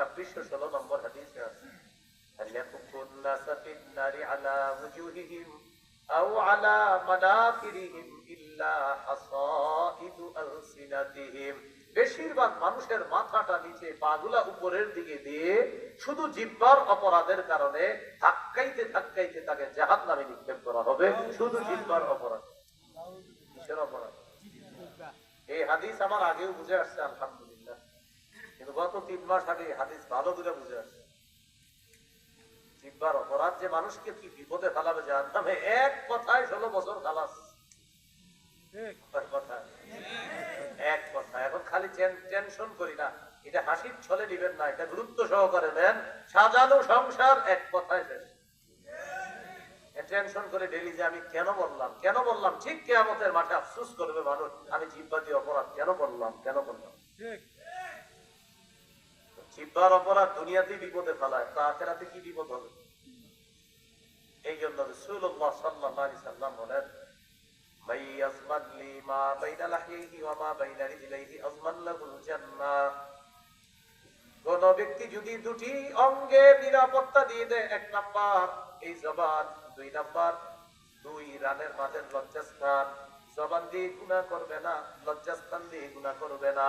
ছাব্বিশশো ষোলো নম্বর হাদিসে আছে هل يكب الناس في النار على وجوههم أو على مناخرهم إلا حصائد ألسنتهم বেশিরভাগ মানুষের মাথাটা নিচে পাগুলা উপরের দিকে দিয়ে শুধু জিব্বার অপরাধের কারণে ধাক্কাইতে ধাক্কাইতে তাকে জাহান নামে নিক্ষেপ করা হবে শুধু জিব্বার অপরাধ কিসের অপরাধ এই হাদিস আমার আগেও বুঝে আসছে আলহামদুলিল্লাহ কিন্তু গত তিন মাস আগে হাদিস ভালো করে বুঝে আসছে। জিব্বার অপরাধ যে মানুষকে কি বিপদে ফেলাবে জাহান নামে এক কথায় ষোলো বছর খালাস। কথা? এক কথা এখন খালি টেনশন করি না। এটা হাসির ছলে না এটা গুরুত্ব সহকারে নেন। সাজানো সংসার এক কথায় শেষ টেনশন করে ডেলি যে আমি কেন বললাম? কেন বললাম? ঠিক কেয়ামতের মাঠে আফসুস করবে মানুষ আমি জিব্বাতি অপরাধ কেন বললাম কেন বললাম জিব্বার অপরাধ দুনিয়াতেই বিপদে ফেলায়, তা আখেরাতে কি বিপদ হবে? এই জন্য রসুল্লাহ সাল্লাহ সাল্লাম বলেন ব্যক্তি যদি দুটি অঙ্গে এক নাম্বার এই জবান, দুই নাম্বার দুই রানের মাঝের লজ্জাস্থান। জবান দিয়ে গুণা করবে না, লজ্জাস্থান দিয়ে গুণা করবে না।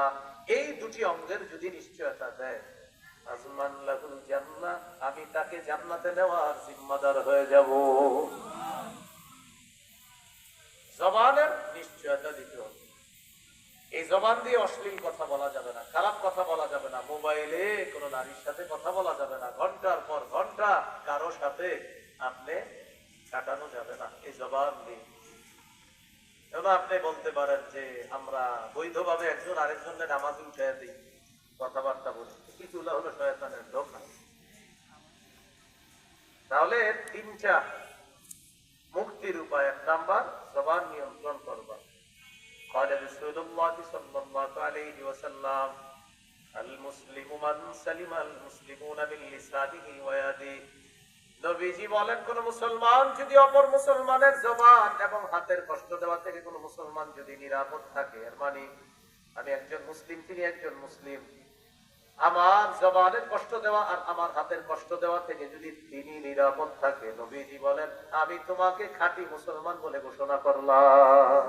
এই দুটি অঙ্গের যদি নিশ্চয়তা দেয় আমি তাকে জান্নাতে নেওয়ার জিম্মাদার হয়ে যাব। জবানের নিশ্চয়তা দিতে হবে। এই জবান দিয়ে অশ্লীল কথা বলা যাবে না, খারাপ কথা বলা যাবে না, মোবাইলে কোনো নারীর সাথে কথা বলা যাবে না, ঘণ্টার পর ঘণ্টা কারও সাথে আপনি কাটানো যাবে না। এই জবান দিয়ে এবার আপনি বলতে পারেন যে আমরা বৈধভাবে একজন আরেকজনের নামাজ উঠে দিই কথাবার্তা বলি কিছুগুলো হলো শয়তানের ধোকা তাহলে তিনটা মুক্তির উপায় এক নাম্বার জবান নিয়ন্ত্রণ করবা قال رسول الله صلى الله عليه وسلم المسلم من سلم المسلمون من لسانه ويده নবীজি বলেন, কোন মুসলমান যদি অপর মুসলমানের জবান এবং হাতের কষ্ট দেওয়া থেকে কোন মুসলমান যদি নিরাপদ থাকে, এর মানে আমি একজন মুসলিম, তিনি একজন মুসলিম। আমার জবানের কষ্ট দেওয়া আর আমার হাতের কষ্ট দেওয়া থেকে যদি তিনি নিরাপদ থাকে, নবীজি বলেন, আমি তোমাকে খাঁটি মুসলমান বলে ঘোষণা করলাম।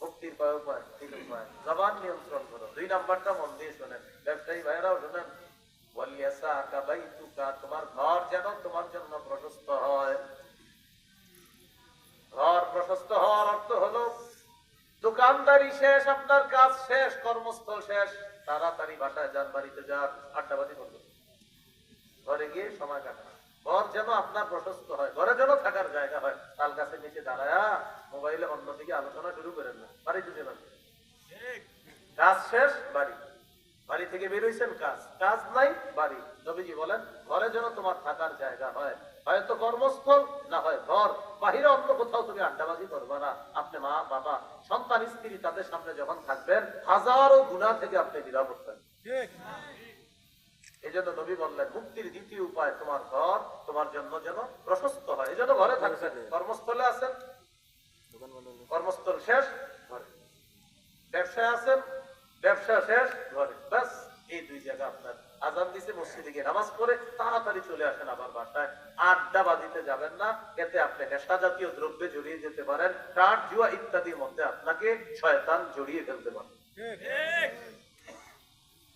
মুক্তির উপায়? উপায়। জবান নিয়ন্ত্রণ করো। দুই নাম্বারটা মন দিয়ে শোনেন। ব্যবসায়ী ভাইরাও শোনেন তোমার ঘর যেন তোমার জন্য প্রশস্ত হয়। ঘর প্রশস্ত হওয়ার অর্থ হলো দোকানদারি শেষ আপনার কাজ শেষ কর্মস্থল শেষ তাড়াতাড়ি বাসায় যান বাড়িতে যান আড্ডাবাজি করবেন। ঘরে গিয়ে সময় কাটান। ঘর যেন আপনার প্রশস্ত হয় ঘরে যেন থাকার জায়গা হয়। তাল গাছের নিচে দাঁড়ায়া মোবাইলে অন্যদিকে আলোচনা শুরু করেন না বাড়িতে যাবেন কাজ শেষ বাড়ি বাড়ি থেকে বের হইছেন কাজ। কাজ নাই বাড়ি। নবীজি বলেন ঘরে যেন তোমার থাকার জায়গা হয়। হয়তো কর্মস্থল না হয় ঘর। বাহিরে অন্য কোথাও তুমি আড্ডাবাজি করবে না। আপনি মা বাবা সন্তান স্ত্রী তাদের সামনে যখন থাকবেন হাজারো গুণা থেকে আপনি নিরাপদ থাকবেন এই জন্য নবী বললেন মুক্তির দ্বিতীয় উপায় তোমার ঘর তোমার জন্য যেন প্রশস্ত হয়। এই জন্য ঘরে থাকছেন কর্মস্থলে আছেন। কর্মস্থল শেষ ঘরে। ব্যবসায় আছেন। ব্যবসা শেষ ঘরে। ব্যাস। এই দুই জায়গা আপনার আজান দিছে, মসজিদে গিয়ে নামাজ পড়ে, তাড়াতাড়ি চলে আসেন আবার বাসায়। আড্ডা বাজিতে যাবেন না, এতে আপনি নেশা জাতীয় দ্রব্যে জড়িয়ে যেতে পারেন, কাঠ, জুয়া ইত্যাদির মধ্যে আপনাকে শয়তান জড়িয়ে ফেলতে পারে।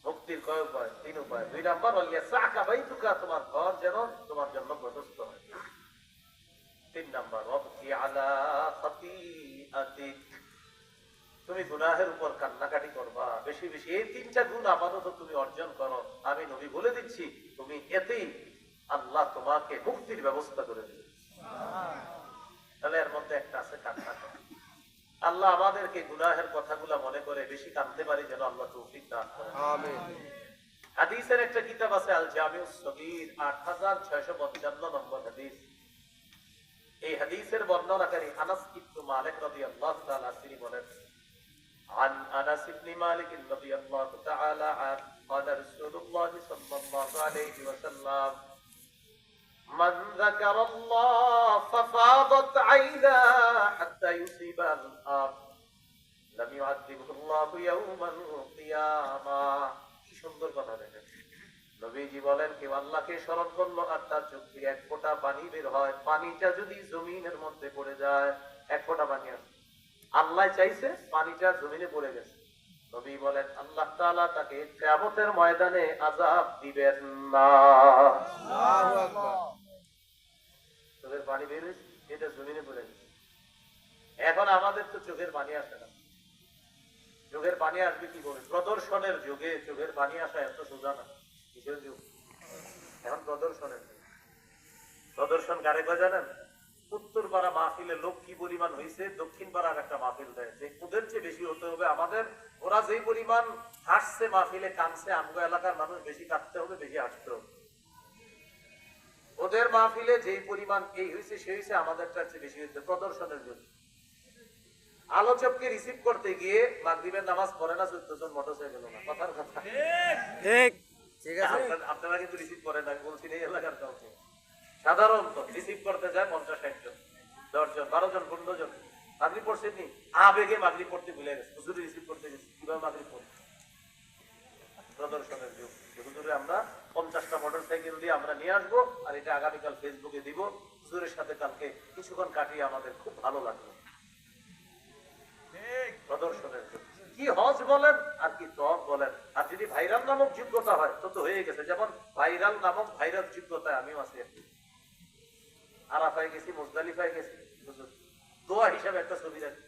মুক্তির কয় উপায়? তিন উপায়। দুই নাম্বার তোমার ঘর যেন তোমার জন্য প্রশস্ত হয়। তিন নাম্বার আলা তুমি গুনাহের উপর কান্নাকাটি করবা বেশি বেশি। এই তিনটা গুণ আপাতত তুমি অর্জন করো। আমি নবী বলে দিচ্ছি তুমি এতেই আল্লাহ তোমাকে মুক্তির ব্যবস্থা করে দেবে। তাহলে এর মধ্যে একটা আছে কান্না। আল্লাহ আমাদেরকে গুনাহের কথাগুলা মনে করে বেশি কাঁদতে পারি যেন আল্লাহ তৌফিক দান করে হাদিসের একটা কিতাব আছে আল জামিউস সগীর 8655 নম্বর হাদিস। এই হাদিসের বর্ণনাকারী আনাস ইবনে মালিক রাদিয়াল্লাহু তাআলা তিনি বলেন عن انس بن مالك رضي الله تعالى عنه قال رسول الله صلى الله عليه وسلم من ذكر الله ففاضت عيناه حتى يصيب الارض لم يعذبه الله يوم القيامه কি সুন্দর কথা মনে রেখে নবীজি বলেন কেউ আল্লাহকে স্মরণ করলো আর তার চোখ দিয়ে এক ফোঁটা পানি বের হয় পানিটা যদি জমিনের মধ্যে পড়ে যায় এক ফোঁটা পানি আসে আল্লাহ চাইছে পানিটা জমিনে পড়ে গেছে। নবী বলেন আল্লাহ তাআলা তাকে কিয়ামতের ময়দানে আযাব দিবেন না। চোখের পানি বের হয়েছে এটা জমিনে পড়ে গেছে। এখন আমাদের তো চোখের পানি আসে না। চোখের পানি আসবে কি করে? প্রদর্শনের যুগে চোখের পানি আসা এত সোজা না। কিসের যুগ? এখন প্রদর্শনের যুগ। প্রদর্শন কারে কয় জানেন? উত্তর পাড়া মাহফিলে লোক কি পরিমাণ হয়েছে দক্ষিণ পাড়ার একটা মাহফিল দেয়। যে ওদের চেয়ে বেশি হতে হবে আমাদের। ওরা যেই পরিমাণ হাসছে মাহফিলে কানছে আমগো এলাকার মানুষ বেশি কাটতে হবে বেশি হাসতে হবে। ওদের মাহফিলে যেই পরিমাণ এই হয়েছে সে হয়েছে আমাদেরটার চেয়ে বেশি হয়েছে প্রদর্শনের জন্য। আলোচককে রিসিভ করতে গিয়ে মাগরিবের নামাজ পড়ে না চোদ্দ জন মোটরসাইকেল না কথার কথা। ঠিক। ঠিক। আছে। আপনারা কিন্তু রিসিভ করেন আমি বলছি এই এলাকার কাউকে। সাধারণত রিসিভ করতে যায় পঞ্চাশ ষাট জন দশ জন বারো জন পনেরো জন। মাগরি পড়ছেন নি? আবেগে মাগরি পড়তে ভুলে গেছে। হুজুরে রিসিভ করতে গেছি কীভাবে মাগরি পড়ছে প্রদর্শনের যুগ। হুজুরে আমরা পঞ্চাশটা মোটর সাইকেল দিয়ে আমরা নিয়ে আসব আর এটা আগামীকাল ফেসবুকে দিব। হুজুরের সাথে কালকে কিছুক্ষণ কাটিয়ে আমাদের খুব ভালো লাগল। প্রদর্শনের যুগ। কি হজ বলেন আর কি তপ বলেন? আর যদি ভাইরাল নামক যোগ্যতা হয় তো তো হয়ে গেছে। যেমন ভাইরাল নামক ভাইরাল যোগ্যতায় আমিও আছি আরাফায় গেছি মুজদালিফায় গেছি। দোয়া হিসাবে একটা ছবি রাখি।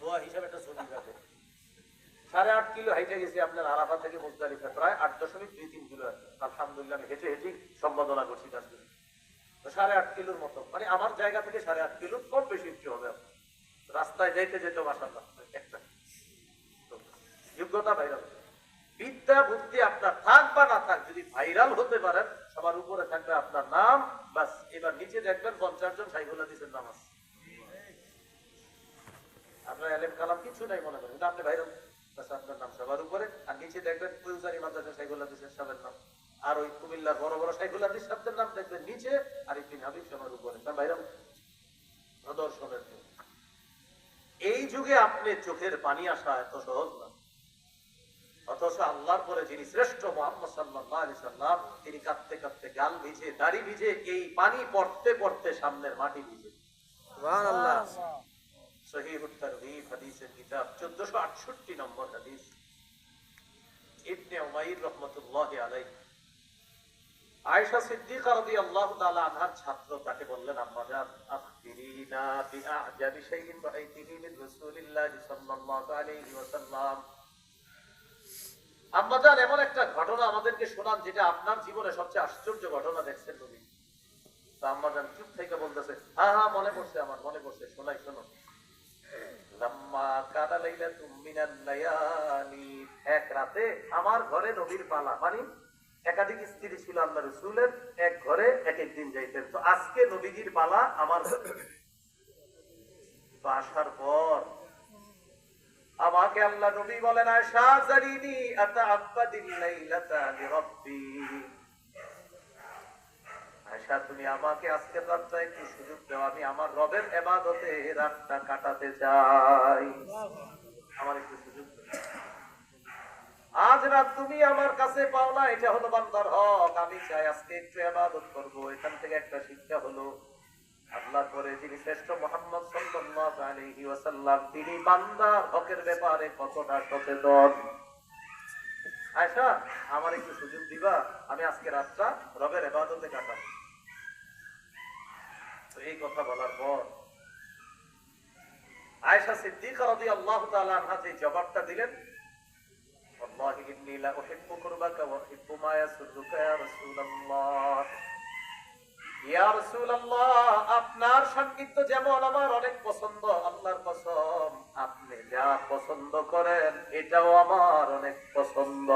দোয়া হিসাবে। একটা ছবি রাখে। সাড়ে আট কিলো হাইটে গেছি আপনার আরাফা থেকে মুজদালিফা। প্রায় আট দশমিক দুই তিন কিলো আছে। আলহামদুলিল্লাহ আমি হেঁটে করছি সাড়ে আট কিলোর মতো। মানে আমার জায়গা থেকে সাড়ে আট কিলো কম বেশি একটু হবে। রাস্তায় যাইতে যেতে মাসাল্লাহ একটা। যোগ্যতা ভাইরাল। বিদ্যা বুদ্ধি আপনার থাক বা না থাক যদি ভাইরাল হতে পারেন সবার উপরে থাকবে আপনার নাম, বাস। এবার নিচে দেখবেন পঞ্চাশ জন সাইগুলা দিচ্ছেন নামাজ। আপনার এলেম কালাম কিছু নাই মনে করেন। আপনি ভাইরাল। বাস আপনার নাম সবার উপরে। আর নিচে দেখবেন ফুলজারি মাদ্রাসা সাইগুলা দিচ্ছেন সবার নাম। আর ওই কুমিল্লার বড় বড় সাইগুলা দিস শব্দের নাম দেখবেন নিচে, আর একদিন হাবিব সবার উপরে। তার ভাইরাল। প্রদর্শনের এই যুগে আপনি চোখের পানি আসা এত সহজ না। অথচ আল্লাহর পরে যিনি শ্রেষ্ঠ মোহাম্মদ আলাইহি সাল্লাম তিনি কাঁদতে কাঁদতে গাল ভিজে দাড়ি ভিজে এই পানি পড়তে পড়তে সামনের মাটি ভিজে। হাদিসের কিতাব 1468 নম্বর হাদিস। ইবনে উমাইর রাহমাতুল্লাহি আলাইহি। আয়েশা সিদ্দিকা রাদিয়াল্লাহু তাআলা আনহার ছাত্র তাকে বললেন আম্মা জান আখবিরিনা বিআজাবি শাইইন রাআইতিহি মিন রাসূলিল্লাহি সাল্লাল্লাহু আলাইহি ওয়াসাল্লাম। আম্মা জান, এমন একটা ঘটনা আমাদেরকে শোনান যেটা আপনার জীবনে সবচেয়ে আশ্চর্য ঘটনা দেখছেন নবী। তো আম্মা জান চুপ থেকে বলতেছে হ্যাঁ হ্যাঁ মনে পড়ছে আমার, মনে পড়ছে, শোনাই, শোনো। এক পালা মানে একাধিক স্ত্রী ছিল আল্লাহ রসুলের, এক ঘরে এক এক দিন যাইতেন। তো আজকে নবীজির পালা আমার ঘরে। তো আসার পর আমাকে আল্লাহ নবী বলেন আজ রাত তুমি আমার কাছে পাও না এটা হলো বান্দার হক, আমি চাই আজকে একটু এবাদত করব। এখান থেকে একটা শিক্ষা হলো আল্লাহর পরে যিনি শ্রেষ্ঠ মোহাম্মদ সাল্লাল্লাহু আলাইহি ওয়াসাল্লাম তিনি বান্দার হকের ব্যাপারে কতটা সচেতন আয়সা আমার একটু সুযোগ দিবা আমি আজকে রাতটা রবের এবাদতে কাটাবো তো এই কথা বলার পর আয়েশা সিদ্দিকা রাদিয়াল্লাহু তাআলা আনহা যে জবাবটা দিলেন والله إني لا أحب قربك وأحب ما يسرك يا رسول الله ইয়া রাসূলুল্লাহ আপনার সান্নিধ্য যেমন আমার অনেক পছন্দ আল্লাহর কসম আপনি যা পছন্দ করেন এটাও আমার অনেক পছন্দ।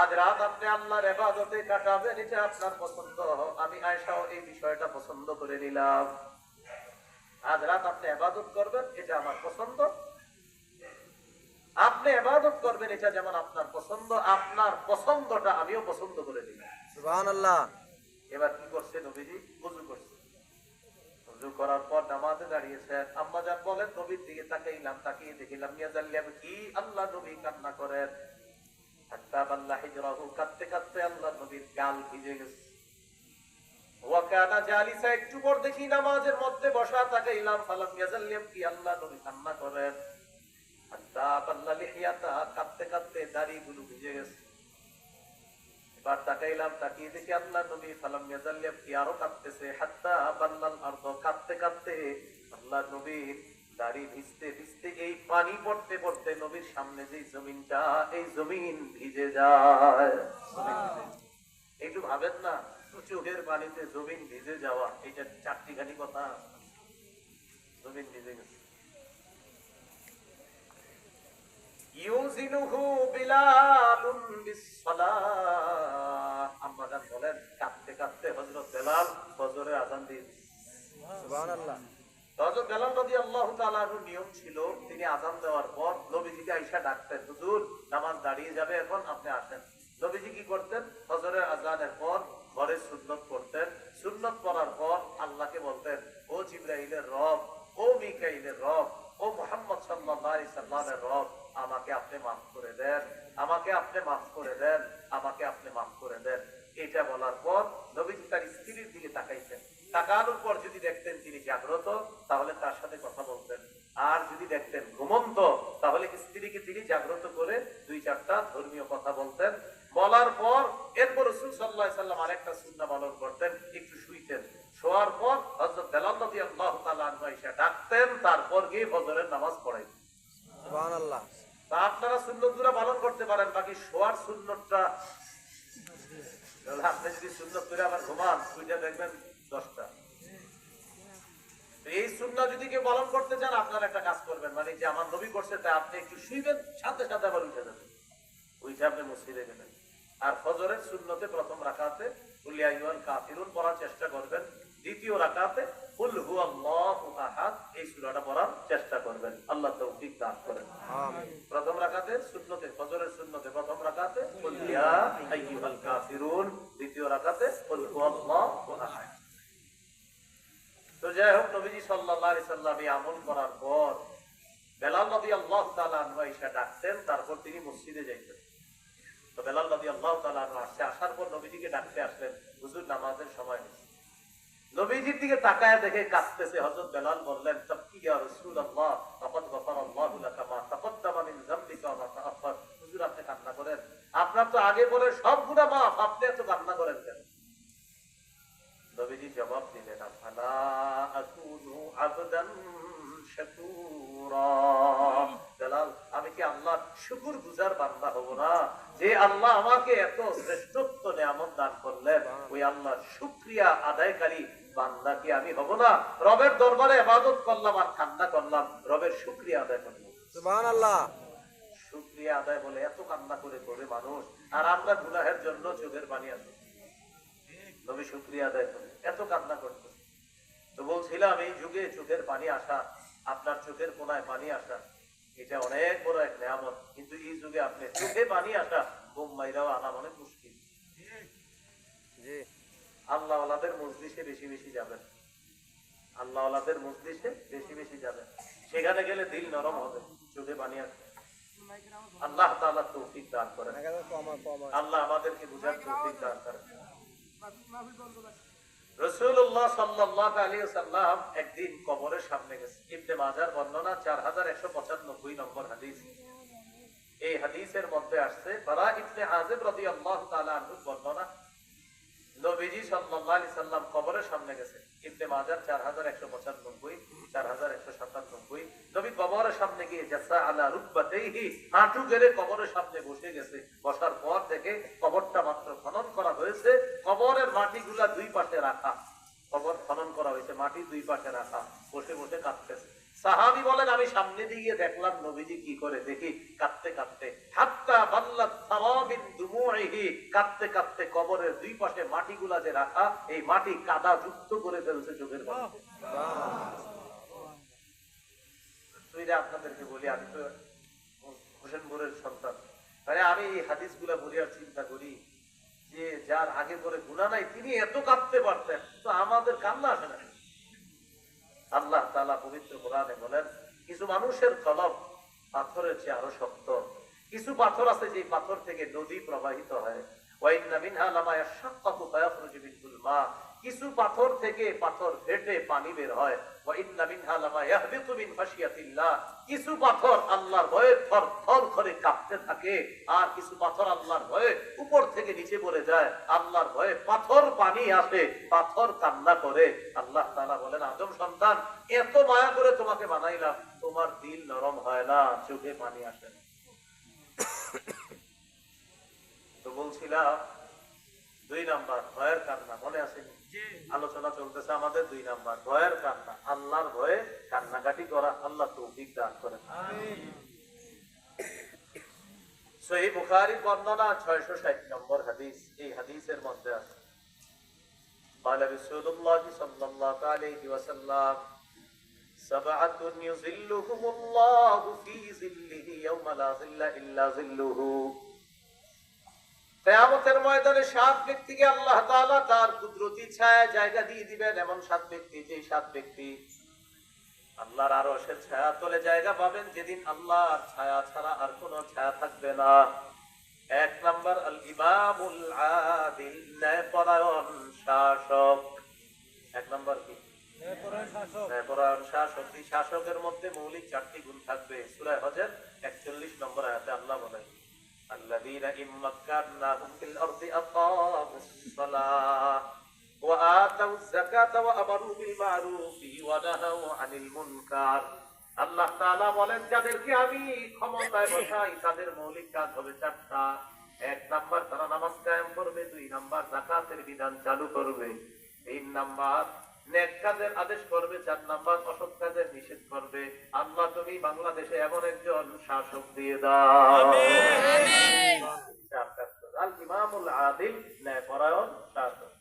আজ রাত আপনি আল্লাহর ইবাদতে কাটাবেন এটা আপনার পছন্দ। আমি আয়েশাও এই বিষয়টা পছন্দ করে নিলাম। আজ রাত আপনি ইবাদত করবেন এটা আমার পছন্দ। আপনি ইবাদত করবেন এটা যেমন আপনার পছন্দ আপনার পছন্দটা আমিও পছন্দ করে নিলাম। এবার কি করছে নবীজি? করছে। করার পর নামাজে দাঁড়িয়েছেন আম্মা বলেন, নবীর দিকে তাকাইলাম, তাকিয়ে দেখিলাম কি আল্লাহ নবী কান্না করেন। কাঁদতে কাঁদতে গাল একটু পর দেখি নামাজের মধ্যে বসা, তাকাইলাম, ফালাম ইয়াজাল্লিয়াম কি আল্লাহ নবী কান্না করেন। হাত্তা কাঁদতে কাঁদতে দাড়িগুলো ভিজে গেছে। তাকাইলাম, তাকিয়ে দেখি আল্লাহ নবী ফালাম ইয়াজাল্লিয়াম কি আরও কাঁদতেছে হাত্তা বাল্লাল আরদ কাঁদতে কাঁদতে আল্লাহ নবীর দাড়ি ভিজতে ভিজতে এই পানি পড়তে পড়তে নবীর সামনে যে জমিনটা, এই জমিন ভিজে যায়। একটু ভাবেন না, চোখের পানিতে জমিন ভিজে যাওয়া, এটা চারটি খানি কথা। জমিন ভিজে গেছে। ইউজিনুহু বিলালুন বিসসালাহ। আম্মা জান বলেন কাঁদতে কাঁদতে হযরত বেলাল ফজরের আযান দিয়ে সুবহানাল্লাহ। হযরত বেলাল রাদিয়াল্লাহু তাআলার নিয়ম ছিল তিনি আযান দেওয়ার পর নবীজিকে আয়েশা ডাকতেন হুজুর নামাজ দাঁড়িয়ে যাবে এখন আপনি আসেন। নবীজি কি করতেন? ফজরের আযানের পর ঘরে সুন্নত পড়তেন সুন্নত পড়ার পর আল্লাহকে বলতেন ও জিবরাইলের রব ও মিকাইলের রব ও মুহাম্মদ সাল্লাল্লাহু আলাইহি সাল্লামের রব আমাকে আপনি মাফ করে দেন, আমাকে আপনি মাফ করে দেন, আমাকে আপনি মাফ করে দেন। এটা বলার পর নবীজি তার স্ত্রীর দিকে তাকাইতেন তাকানোর পর যদি দেখতেন তিনি জাগ্রত, তাহলে তার সাথে কথা বলতেন। আর যদি দেখতেন ঘুমন্ত, তাহলে স্ত্রীকে তিনি জাগ্রত করে দুই চারটা ধর্মীয় কথা বলতেন। বলার পর এরপর রসুল সাল্লাহ সাল্লাম আরেকটা সুন্না পালন করতেন, একটু শুইতেন। শোয়ার পর হজরত বেলাল রাদিয়াল্লাহু তাআলা আনহু এসে ডাকতেন, তারপর গিয়ে ফজরের নামাজ পড়াইতেন। সুবহানাল্লাহ। তা আপনারা সুন্নতগুলো পালন করতে পারেন, বাকি শোয়ার সুন্নতটা আপনি যদি সুন্নত করে আবার ঘুমান দুইটা দেখবেন দশটা। এই সুন্না যদি কেউ পালন করতে চান, আপনারা একটা কাজ করবেন মানে যে আমার নবী করছে, তা আপনি একটু শুইবেন, সাথে সাথে আবার উঠে যাবেন। উঠে আপনি মসজিদে গেলেন। আর ফজরের সুন্নতে প্রথম রাখাতে উলিয়া ইউয়াল কাফিরুন পড়ার চেষ্টা করবেন, দ্বিতীয় রাকাতে কুল হুয়াল্লাহু আহাদ, এই সূরাটা পড়ার চেষ্টা করবেন আল্লাহ তৌফিক দান করেন আমিন প্রথম রাকাতে সুন্নতে ফজরের সুন্নতে প্রথম রাকাতে কুল ইয়া আইয়ুহাল কাফিরুন দ্বিতীয় রাকাতে কুল হুয়াল্লাহু আহাদ তো যাই হোক এই আমল করার পর বেলাল তাআলা আনহু এসে ডাকতেন তারপর তিনি মসজিদে যাইতেন। তো বেলাল তাআলা আনহু আসছে, আসার পর নবীজিকে ডাকতে আসলেন, হুজুর, নামাজের সময় নবীজির দিকে তাকায় দেখে কাঁদতেছে, হযরত বেলাল বললেন তাআখার হুজুর, আপনি কান্না করেন। আপনার তো আগে পরে সব গুনাহ মাফ, আপনি এত কান্না করেন কেন? নবীজি জবাব দিলেন আফালা আকুনু আবদান শাকুরা। বেলাল আমি কি আল্লাহর শুকর গুজার বান্দা হব না? যে আল্লাহ আমাকে এত শ্রেষ্ঠত্ব নিয়ামত দান করলেন ওই আল্লাহর শুকরিয়া আদায়কারী বান্দা কি আমি হব না? রবের দরবারে ইবাদত করলাম আর কান্না করলাম রবের শুকরিয়া আদায় করলাম। সুবহানাল্লাহ। শুকরিয়া আদায় বলে এত কান্না করে করে মানুষ আর আমরা গুনাহের জন্য চোখের পানি আসে নবী শুক্রিয়া আদায় করে এত কান্না করতো। তো বলছিলাম এই যুগে চোখের পানি আসা আপনার চোখের কোনায় পানি আসা এটা অনেক বড় এক নিয়ামত। কিন্তু এই যুগে আপনি চোখে পানি আসা বোম্বাইরাও আনা অনেক মুশকিল। জি। আল্লাহ আল্লাহদের বেশি বেশি যাবেন। আল্লাহ আল্লাহদের মজলিসে বেশি বেশি যাবেন। সেখানে গেলে দিল নরম হবে চোখে পানি আসবে। আল্লাহ তাআলা তৌফিক দান করেন। আল্লাহ আমাদেরকে বুঝার তৌফিক দান করেন। রাসূলুল্লাহ সাল্লাল্লাহু আলাইহি সাল্লাম একদিন কবরের সামনে গেছে। ইবনে বর্ণনা 4195 নম্বর হাদিস। এই হাদিসের মধ্যে আসছে, বারা ইবনে তাআলা আনহু বর্ণনা নবীজি সাল্লাল্লাহু সাল্লাম কবরের সামনে ইবনে মাজার 4195 4197 নবী কবরের সামনে গিয়ে জাসা আলা রুকবাতাইহি, হাঁটু গেড়ে কবরের সামনে বসে গেছে। বসার পর দেখে কবরটা মাত্র খনন করা হয়েছে। কবরের মাটিগুলা দুই পাশে রাখা। কবর খনন করা হয়েছে, মাটি দুই পাশে রাখা। বসে বসে কাঁদতেছে। সাহাবি বলেন, আমি সামনে দিয়ে দেখলাম নবীজি কি করে, দেখি কাঁদতে কাঁদতে, হাত্তা বাল্লাত সাওয়াবিন দুমুইহি, কাঁদতে কাঁদতে কবরের দুই পাশে মাটিগুলা যে রাখা, এই মাটি কাদা যুক্ত করে ফেলছে চোখের তুইরা আপনাদেরকে বলি, আমি তো হোসেনপুরের সন্তান। মানে আমি এই হাদিসগুলা বলি আর চিন্তা করি যে, যার আগে পরে গুণা নাই, তিনি এত কাঁদতে পারতেন, তো আমাদের কান্না আসে না। আল্লাহ তালা পবিত্র কোরআনে বলেন, কিছু মানুষের কলম পাথরের চেয়ে আরও শক্ত। কিছু পাথর আছে যে পাথর থেকে নদী প্রবাহিত হয়। ওয়াইন্না মিনহা লামা ইয়াশাক্কাকু ফায়াখরুজু মিনহুল মা। কিছু পাথর থেকে পাথর ফেটে পানি বের হয়। কিছু আদম সন্তান, এত মায়া করে তোমাকে বানাইলাম, তোমার দিল নরম হয় না, চোখে পানি আসে না। তো বলছিলাম, দুই নাম্বার, ভয়ের কান্না, মনে আছে আলোচনা চলতেছে আমাদের দুই নাম্বার ভয়ের কান্না আল্লাহর ভয়ে কান্নাকাটি করা আল্লাহ তৌফিক দান করেন সহি বুখারী বর্ণনা 660 নম্বর হাদিস এই হাদিসের মধ্যে আছে قال رسول الله صلى الله عليه وسلم سبعة يظلهم الله في ظله يوم لا ظل إلا ظله কেয়ামতের ময়দানে সাত ব্যক্তিকে আল্লাহ তাআলা তার কুদরতি ছায়া জায়গা দিয়ে দিবেন এমন সাত ব্যক্তি যে সাত ব্যক্তি আল্লাহর আরশের ছায়া তলে জায়গা পাবেন যেদিন আল্লাহর ছায়া ছাড়া আর কোনো ছায়া থাকবে না। এক নাম্বার আল ইমামুল আদিল ন্যায়পরায়ণ শাসক। এক নাম্বার কি? ন্যায়পরায়ণ শাসক। এই শাসকের মধ্যে মৌলিক চারটি গুণ থাকবে। সূরা হজের 41 নম্বর আয়াতে আল্লাহ বলেন الذين إن مكناهم في الأرض أقاموا الصلاة وآتوا الزكاة وأمروا بالمعروف ونهوا عن المنكر আল্লাহ তাআলা বলেন যাদেরকে আমি ক্ষমতায় বসাই তাদের মৌলিক কাজ হবে চারটা এক নাম্বার তারা নামাজ কায়েম করবে দুই নাম্বার জাকাতের বিধান চালু করবে তিন নাম্বার নেক কাজের আদেশ করবে চার নাম্বার অসৎ কাজের নিষেধ করবে। আল্লাহ তুমি বাংলাদেশে এমন একজন শাসক দিয়ে দাও। চার কাজ আল ইমামুল আদিল ন্যায়পরায়ণ শাসক।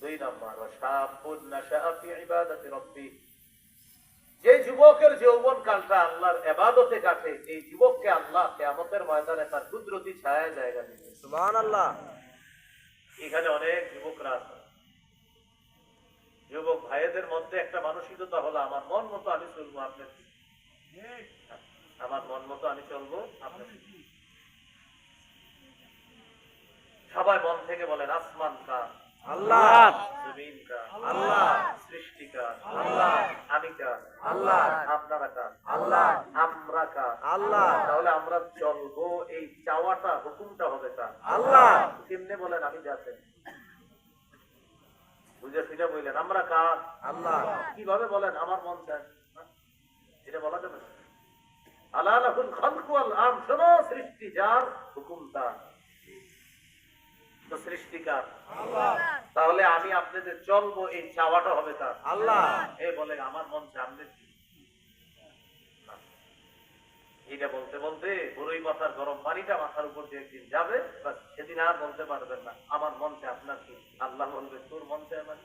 দুই নম্বর শাবুন নাশাআ ফি ইবাদাতি রাব্বি। যে যুবকের যৌবন কালটা আল্লাহর এবাদতে কাটে এই যুবককে আল্লাহ কিয়ামতের ময়দানে তার কুদরতি ছায়া জায়গা দিবে। সুবহানাল্লাহ। এখানে অনেক ভাইদের মধ্যে একটা মানসিকতা হলো আমার মন মতো আমি চলবো আপনার? আমার মন মতো আমি চলবো আপনার সবাই মন থেকে বলেন আসমান কা আল্লাহ। জমিন আল্লাহ। সৃষ্টি আল্লাহ। আমি আল্লাহ। আপনারা আল্লাহ। আমরা আল্লাহ। তাহলে আমরা চলবো এই চাওয়াটা হুকুমটা হবে আল্লাহ। কেমনে বলেন আমি যাচ্ছেন বুঝে ফিরে বললেন আমরা কার? আল্লাহ কীভাবে বলেন আমার মন চায়। হ্যাঁ? এটা বলা যাবে না। আল্লাহ লাহুল খালকু আম শোনো সৃষ্টি যার হুকুম তার। সৃষ্টিকার তাহলে আমি আপনাদের চলবো এই চাওয়াটা হবে তার। আল্লাহ। এ বলে আমার মন সামনে এটা বলতে বলতে বড়ই মাথার গরম পানিটা মাথার উপর দিয়ে একদিন যাবে সেদিন আর বলতে পারবেন না। আমার মনটা আপনার কি? আল্লাহ বলবে, তোর মনটা আমার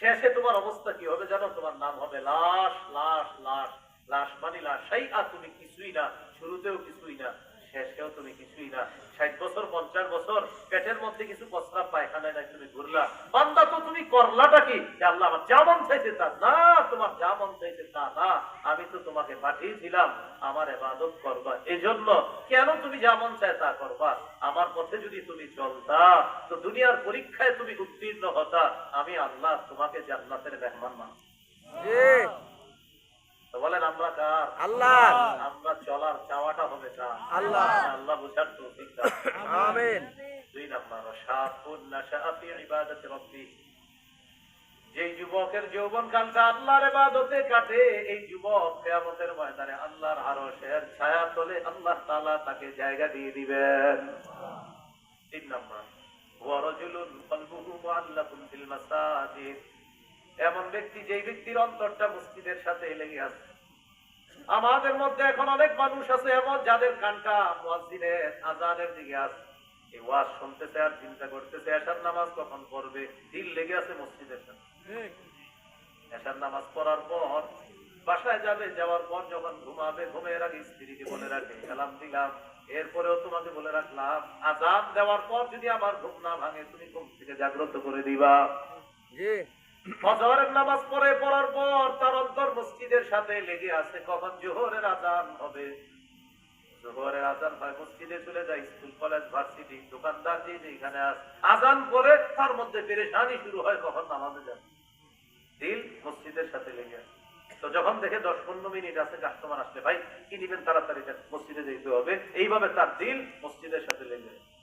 শেষে তোমার অবস্থা কি হবে জানো? তোমার নাম হবে লাশ লাশ লাশ। লাশ লাশ শাইআ, তুমি কিছুই না, শুরুতেও কিছুই না। শেষেও তুমি কিছুই না। ষাট বছর, পঞ্চাশ বছর, পেটের মধ্যে কিছু প্রস্রাব পায়খানায় নাই, তুমি ঘুরলা। বান্দা তো তুমি করলাটা কি? আল্লাহ আমার যা মন চাইছে তা না, তোমার যা মন চাইছে তা না। আমি তো তোমাকে পাঠিয়েছিলাম আমার এবাদত করবা। এই জন্য কেন তুমি যা মন চায় তা করবা? আমার পথে যদি তুমি চলতা, তো দুনিয়ার পরীক্ষায় তুমি উত্তীর্ণ হতা। আমি আল্লাহ তোমাকে জান্নাতের মেহমান মান জি। তো বলেন আমরা কার? আল্লাহ। আমরা চলার চাওয়াটা হবে কার? আল্লাহ। আল্লাহ বুঝার তৌফিক দান আমিন। দুই নাম্বার শাবুন নাশাআ ফি ইবাদাতি রাব্বি। যেই যুবকের যৌবন কালটা আল্লাহর ইবাদতে কাটে এই যুবক কিয়ামতের ময়দানে আল্লাহর আরশের ছায়া তলে আল্লাহ তাআলা তাকে জায়গা দিয়ে দিবেন। তিন নাম্বার ওয়া রাজুলুন কলবুহু মুআল্লাকুন ফিল মাসাজিদ। এমন ব্যক্তি যেই ব্যক্তির অন্তরটা মসজিদের সাথে লেগে আছে। আমাদের মধ্যে এখন অনেক মানুষ আছে এমন যাদের কানটা মুয়াজ্জিনের আজানের দিকে আছে। এই ওয়াজ শুনতেছে আর চিন্তা করতেছে নামাজ কখন পড়বে? দিল লেগে আছে মসজিদের সাথে। নামাজ পড়ার পর বাসায় যাবে, যাওয়ার পর যখন ঘুমাবে, ঘুমের আগে স্ত্রীকে বলে রাখে, সালাম দিলাম। এরপরেও তোমাকে বলে রাখলাম, আজান দেওয়ার পর যদি আমার ঘুম না ভাঙে, তুমি ঘুম থেকে জাগ্রত করে দিবা। ফজরের নামাজ পড়ে, পড়ার পর তার অন্তর মসজিদের সাথে লেগে আছে। কখন জোহরের আজান হবে? যায় করে তার মধ্যে শুরু হয়, কখন নামাজে দিল মসজিদের সাথে লেগে তো যখন দেখে দশ পনেরো মিনিট আছে, কাস্টমার আসলে, ভাই, কি নিবেন তাড়াতাড়ি মসজিদে যেতে হবে। এইভাবে তার দিল মসজিদের সাথে লেগে আছে।